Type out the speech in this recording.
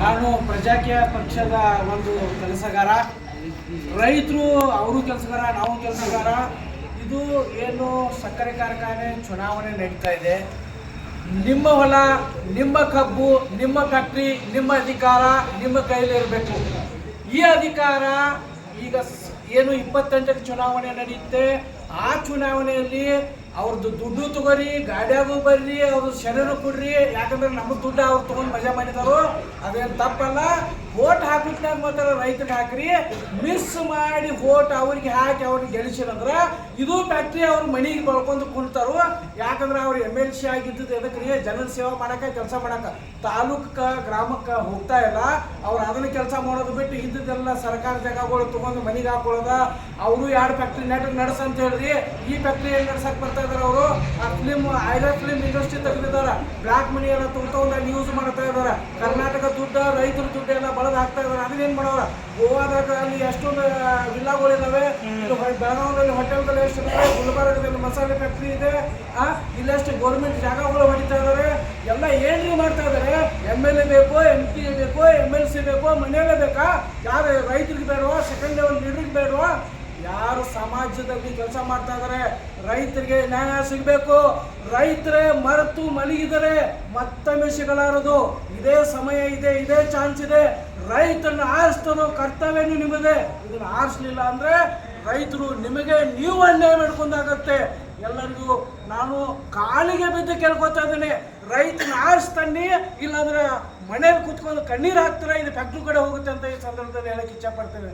ನಾನು ಪ್ರಜಾಕೀಯ ಪಕ್ಷದ ಒಂದು ಕೆಲಸಗಾರ. ರೈತರು ಅವರು ಕೆಲಸಗಾರ, ನಾವು ಕೆಲಸಗಾರ. ಇದು ಏನು ಸಕ್ಕರೆ ಕಾರ್ಖಾನೆ ಚುನಾವಣೆ ನಡೀತಾ ಇದೆ. ನಿಮ್ಮ ಹೊಲ, ನಿಮ್ಮ ಕಬ್ಬು, ನಿಮ್ಮ ಫ್ಯಾಕ್ಟ್ರಿ, ನಿಮ್ಮ ಅಧಿಕಾರ ನಿಮ್ಮ ಕೈಲಿ ಇರಬೇಕು. ಈ ಅಧಿಕಾರ ಈಗ ಏನು ಇಪ್ಪತ್ತೆಂಟಕ್ಕೆ ಚುನಾವಣೆ ನಡೆಯುತ್ತೆ. ಆ ಚುನಾವಣೆಯಲ್ಲಿ ಅವ್ರದ್ದು ದುಡ್ಡು ತಗೋರಿ, ಗಾಡಿಯಾಗೂ ಬರ್ರಿ ಅವ್ರದ್ದು ಶರೀರ ಕೊಡ್ರಿ. ಯಾಕಂದ್ರೆ ನಮ್ಮ ದುಡ್ಡು ಅವ್ರು ತಗೊಂಡ್ ಮಜಾ ಮಾಡಿದಾರು, ಅದೇನು ತಪ್ಪಲ್ಲ. ವೋಟ್ ಹಾಕಿದ್ನಾಗ ಮಾತ್ರ ರೈತರಿಗೆ ಹಾಕ್ರಿ. ಮಿಸ್ ಮಾಡಿ ವೋಟ್ ಅವ್ರಿಗೆ ಹಾಕಿ ಅವ್ರಿಗೆ ಗೆಲ್ಸಿರಂದ್ರೆ ಇದು ಫ್ಯಾಕ್ಟ್ರಿ ಅವ್ರ ಮನೆಗೆ ಬಳ್ಕೊಂಡು ಕುಂತಾರು. ಯಾಕಂದ್ರೆ ಅವ್ರು ಎಂ ಎಲ್ ಸಿ ಆಗಿದ್ದದ್ದು ಎದಕ್ರಿ? ಜನರ ಸೇವೆ ಮಾಡಕ್ಕೆ ಕೆಲಸ ಮಾಡಕ್ಕೆ ತಾಲೂಕ ಗ್ರಾಮಕ್ಕೆ ಹೋಗ್ತಾ ಇಲ್ಲ. ಅವ್ರು ಅದನ್ನ ಕೆಲಸ ಮಾಡೋದು ಬಿಟ್ಟು ಇದ್ದದೆಲ್ಲ ಸರ್ಕಾರ ಜಾಗಗಳು ತಗೊಂಡು ಮನೆಗೆ ಹಾಕೊಳ್ಳೋದ. ಅವರು ಎರಡು ಫ್ಯಾಕ್ಟ್ರಿ ನೆಟ್ ನಡೆಸಂತ ಹೇಳ್ರಿ, ಈ ಫ್ಯಾಕ್ಟ್ರಿ ಏನು ನಡ್ಸಕ್ ಇದಾರೆ ಅವರು. ಆ ಫಿಲಿಮ್ ಐದರ್ ಫಿಲಿಮ್ ಇಂಡಸ್ಟ್ರಿ ತೆಗೆದಿದ್ದಾರೆ. ಬ್ಲಾಕ್ ಮನಿ ಎಲ್ಲ ತುಂಬ ಅಲ್ಲಿ ಯೂಸ್ ಮಾಡ್ತಾ ಇದ್ದಾರೆ. ಕರ್ನಾಟಕ ದುಡ್ಡು, ರೈತರ ದುಡ್ಡು ಎಲ್ಲ ಬಳದು ಹಾಕ್ತಾ ಇದಾರೆ ಅದನ್ನೇನು ಮಾಡೋರ? ಗೋವಾದಾಗ ಅಲ್ಲಿ ಎಷ್ಟೊಂದು ಹೊ- ಬೆಳಗಾವಿಯಲ್ಲಿ ಹೋಟೆಲ್ಗಳು ಎಷ್ಟು ಇದಾವೆ? ಗುಲ್ಬರ್ಗದಲ್ಲಿ ಮಸಾಲೆ ಫ್ಯಾಕ್ಟ್ರಿ ಇದೆ. ಆ, ಇಲ್ಲಷ್ಟು ಗೌರ್ಮೆಂಟ್ ಜಾಗಗಳು ಹೊಡಿತಾ ಇದಾರೆ ಎಲ್ಲ ಏನ್ರಿ ಮಾಡ್ತಾ ಇದಾರೆ ಎಂ ಎಲ್ ಎ ಬೇಕು ಎಂ ಪಿ ಬೇಕು ಎಂ ಎಲ್ ಸಿ ಬೇಕು, ಮನೆಯಲ್ಲೇ ಬೇಕಾ? ಯಾರು, ರೈತರಿಗೆ ಬೇಡವಾ? ಸೆಕೆಂಡ್ ಲೆವೆಲ್ ಲೀಡರ್ಗೆ ಬೇಡವಾ? ಯಾರು ಸಮಾಜದಲ್ಲಿ ಕೆಲಸ ಮಾಡ್ತಾ ಇದಾರೆ, ರೈತರಿಗೆ ನ್ಯಾಯ ಸಿಗಬೇಕು. ರೈತರೇ ಮರೆತು ಮಲಗಿದರೆ ಮತ್ತೊಮ್ಮೆ ಸಿಗಲಾರದು. ಇದೇ ಸಮಯ ಇದೆ, ಇದೇ ಚಾನ್ಸ್ ಇದೆ. ರೈತರನ್ನ ಆರಿಸ್ತರೋ ಕರ್ತವ್ಯನೂ ನಿಮ್ಮದೇ. ಇದನ್ನ ಆರಿಸ್ಲಿಲ್ಲ ಅಂದ್ರೆ ರೈತರು ನಿಮಗೆ ನೀವು ಅನ್ಯಾಯ ಮಾಡ್ಕೊಂಡಾಗತ್ತೆ ಎಲ್ಲರಿಗೂ ನಾನು ಕಾಲಿಗೆ ಬಿದ್ದು ಕೇಳ್ಕೊತಾ ಇದ್ದೀನಿ. ರೈತನ ಆರಿಸ್ತನ್ನಿ, ಇಲ್ಲಾಂದ್ರೆ ಮನೇಲಿ ಕುತ್ಕೊಂಡು ಕಣ್ಣೀರು ಹಾಕ್ತಾರೆ, ಇದು ಫ್ಯಾಕ್ಟ್ರಿ ಕಡೆ ಹೋಗುತ್ತೆ ಅಂತ ಈ ಸಂದರ್ಭದಲ್ಲಿ ಹೇಳಕ್ಕೆ ಇಚ್ಛೆ ಪಡ್ತೇನೆ.